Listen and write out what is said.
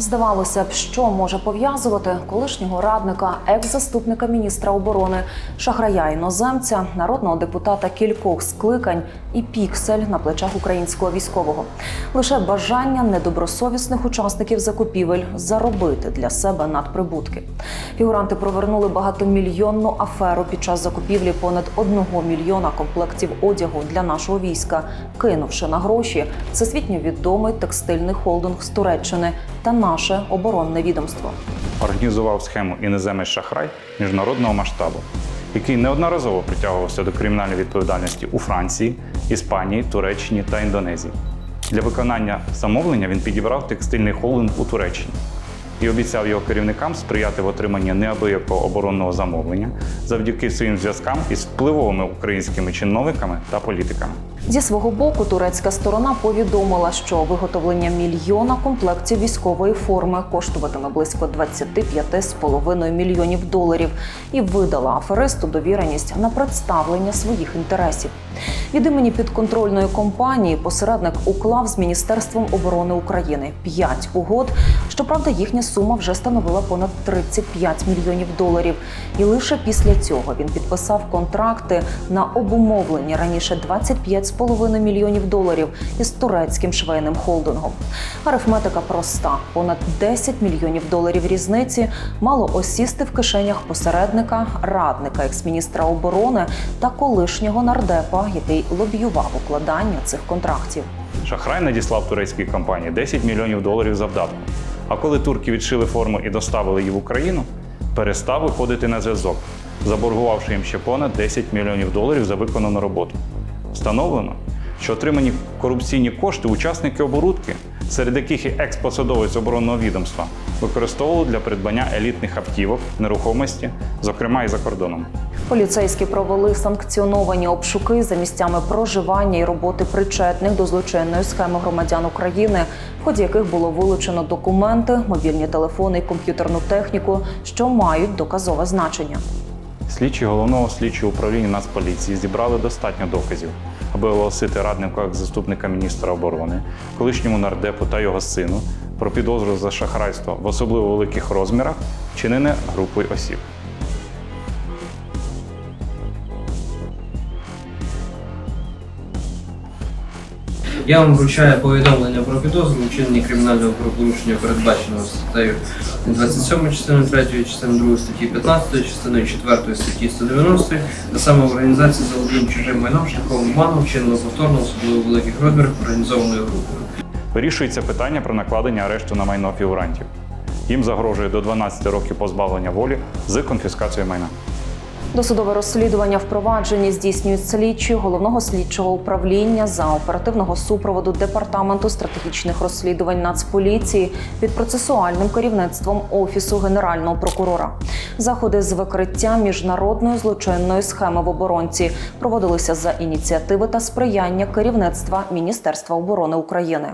Здавалося б, що може пов'язувати колишнього радника, екс-заступника міністра оборони, шахрая іноземця, народного депутата кількох скликань і піксель на плечах українського військового. Лише бажання недобросовісних учасників закупівель заробити для себе надприбутки. Фігуранти провернули багатомільйонну аферу під час закупівлі понад одного мільйона комплектів одягу для нашого війська, кинувши на гроші всесвітньо відомий текстильний холдинг з Туреччини та наше оборонне відомство. організував схему іноземець шахрай міжнародного масштабу, який неодноразово притягувався до кримінальної відповідальності у Франції, Іспанії, Туреччині та Індонезії. Для виконання замовлення він підібрав текстильний холдинг у Туреччині і обіцяв його керівникам сприяти в отриманні неабиякого оборонного замовлення завдяки своїм зв'язкам із впливовими українськими чиновниками та політиками. Зі свого боку, турецька сторона повідомила, що виготовлення мільйона комплектів військової форми коштуватиме близько 25,5 мільйонів доларів і видала аферисту довіреність на представлення своїх інтересів. Від імені підконтрольної компанії посередник уклав з Міністерством оборони України п'ять угод. Щоправда, їхня сума вже становила понад 35 мільйонів доларів. І лише після цього він підписав контракти на обумовлені раніше 25,5 мільйонів доларів із турецьким швейним холдингом. Арифметика проста: понад 10 мільйонів доларів різниці мало осісти в кишенях посередника, радника екс-міністра оборони та колишнього нардепа, який лобіював укладання цих контрактів. Шахрай надіслав турецькій компанії 10 мільйонів доларів завдатку. А коли турки відшили форму і доставили її в Україну, перестав виходити на зв'язок, заборгувавши їм ще понад 10 мільйонів доларів за виконану роботу. Встановлено, що отримані корупційні кошти учасники оборудки, серед яких і екс-посадовець оборонного відомства, використовували для придбання елітних автівок, нерухомості, зокрема і за кордоном. Поліцейські провели санкціоновані обшуки за місцями проживання і роботи причетних до злочинної схеми громадян України, в ході яких було вилучено документи, мобільні телефони і комп'ютерну техніку, що мають доказове значення. Слідчі головного слідчого управління Нацполіції зібрали достатньо доказів, аби оголосити раднику як заступника міністра оборони, колишньому нардепу та його сину про підозру за шахрайство в особливо великих розмірах, вчинене групою осіб. Я вам вручаю повідомлення про підозру у вчиненні кримінального правопорушення, передбаченого статтею 27 частиною 3, частиною 2 статті 15, частиною 4 статті 190, а саме в організації заволодіння чужим майном шляхом обману, вчиненого повторно, особливо великих розмірах організованою групою. Вирішується питання про накладення арешту на майно фігурантів. Їм загрожує до 12 років позбавлення волі з конфіскацією майна. Досудове розслідування в провадженні здійснюють слідчі головного слідчого управління за оперативного супроводу департаменту стратегічних розслідувань Нацполіції під процесуальним керівництвом офісу генерального прокурора. Заходи з викриття міжнародної злочинної схеми в оборонці проводилися за ініціативи та сприяння керівництва Міністерства оборони України.